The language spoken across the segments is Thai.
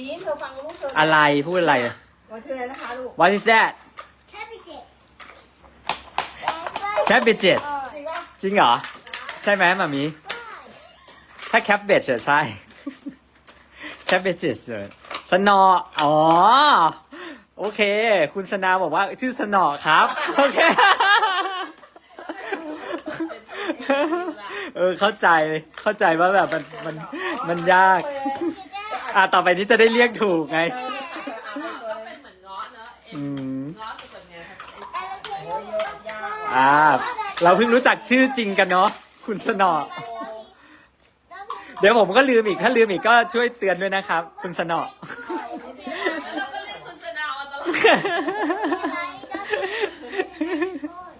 จีนเธอฟังลูกเธออะไรพูดอะไรมันคืออะไรนะคะลูก What is that Cabbage. Cabbages จริงป่ะจริงเหรอ ใช่ไหมมามี ถ้า cabbage อะใช่ cabbages เลยสนอ อ๋อ โอเค คุณสนาบอกว่า ชื่อสนอครับ โอเค เออ เข้าใจ เข้าใจว่าแบบมัน มัน มันยากอ่ะต่อไปนี้จะได้เรียกถูกไงเออเนี่ยค่ะเธออ่านก็เลเป็ยนเหมือนเงาะเนอะเอ็อืมมเงาะคือแบบเนี้ยค่ะโอ้ยเยอะยากอ่า เราเพิ่งรู้จักชื่อจริงกันเนาะคุณสนอ เดี๋ยวผมก็ลืมอีก ถ้าลืมอีกก็ช่วยเตือนด้วยนะครับ คุณสนอ แล้วเราก็เรียกคุณสนาวมาตลอด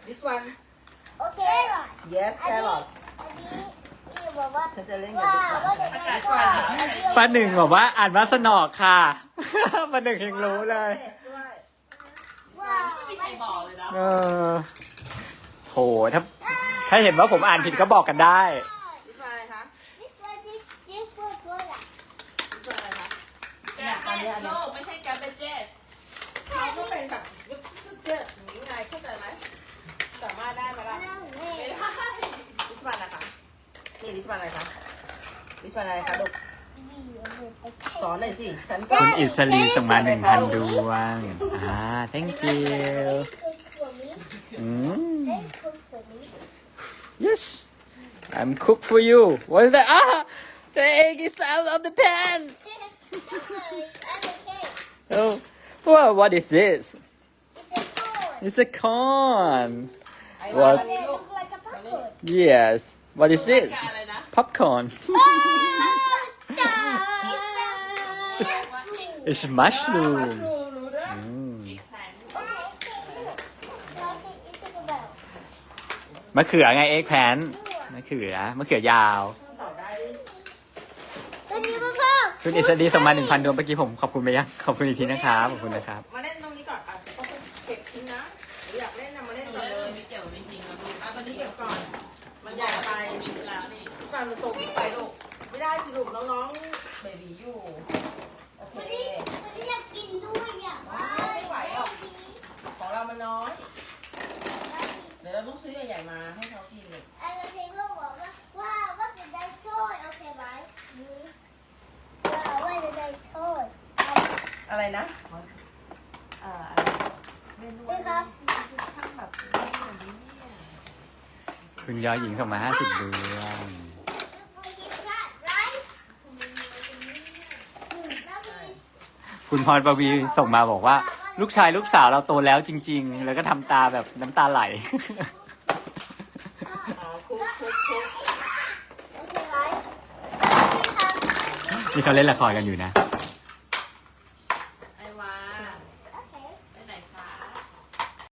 ดิสวัน Okay. yes carrot อันนี้ นี่บอกว่าฉันจะเล่นกับว่าดิสวันว่าเด็กๆชอบอันนี้ป้าหนึ่งบอกว่าอ่านว่าสนอกค่ะ ป้าหนึ่งยังรู้เลยด้วยว่าไม่มีใครบอกเลยนะ เออโหถ้า ถ้าเห็นว่าผมอ่านผิดก็บอกกันได้ดิสวันอะไรคะ This one is different color. ดิสวันอะไรคะ แกเบจโลกไม่ใช่แกเบเจสเขาก็เป็นแบบยุคเจออย่างนี้ไงเข้าใจไหม นี่ดิสวันอะไรคะดิสวันอะไรคะลูกสอนหน่อยสิฉันก็ คุณอิสรีส่งมาหนึ่งพันดวง อ่า thank you for me. อืม They cook for me. yes I'm cook for you what is that ah the egg is out of the pan I'm okay. oh well what is this It's a corn. it's a corn ไอ้ ว่า วัน They นี้ลูก look like a popcorn. yes what is this อะไรนะ Popcorn Ah, it's mushroom รู้รู้ด้วยอืมอีกแผงมะเขือไงเอ็กแพนมะเขือมะเขือยาวคุณอิสรีส่งมาหนึ่งพันดวงเมื่อกี้ผมขอบคุณไปยังขอบคุณอีกทีนะครับขอบคุณนะครับ มาเล่นตรงนี้ก่อนอะต้องเก็บทิ้งนะหรืออยากเล่นนะมาเล่นก่อนเลยไม่เกี่ยวไม่จริงนะลูกอะตอนนี้เก็บก่อน มันใหญ่ไป มีแล้ว นี่ดิสวันมันโซมไปลูกไม่ได้สิลูกน้องๆเบบีอยู่ โอเค ของเรามันน้อย เดี๋ยวเราต้องซื้อใหญ่ๆมาให้เขากินเลยอะไรนะเอ่ออะไรเมนูอะไรที่ช่างแบบนี้อย่างนี้เนี่ย คุณยอหญิงส่งมาห้าสิบดวง คุณพรประวีส่งมาบอกว่า ลูกชายลูกสาวเราโตแล้วจริง ๆ แล้วก็ทำตาแบบน้ำตาไหลอ๋อคุกคุกคุกนี่เขาเล่นละครกันอยู่นะ Okay,